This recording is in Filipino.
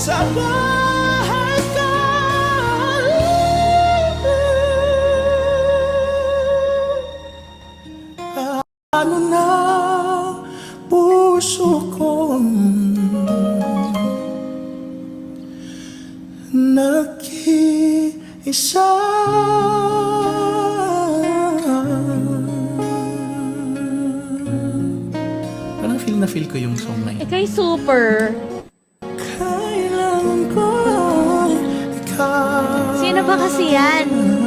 sa bahay ka Ano na puso ko Nag-iisa Parang feel na feel ko yung song na yun. Ikay super. Sino ba kasi yan?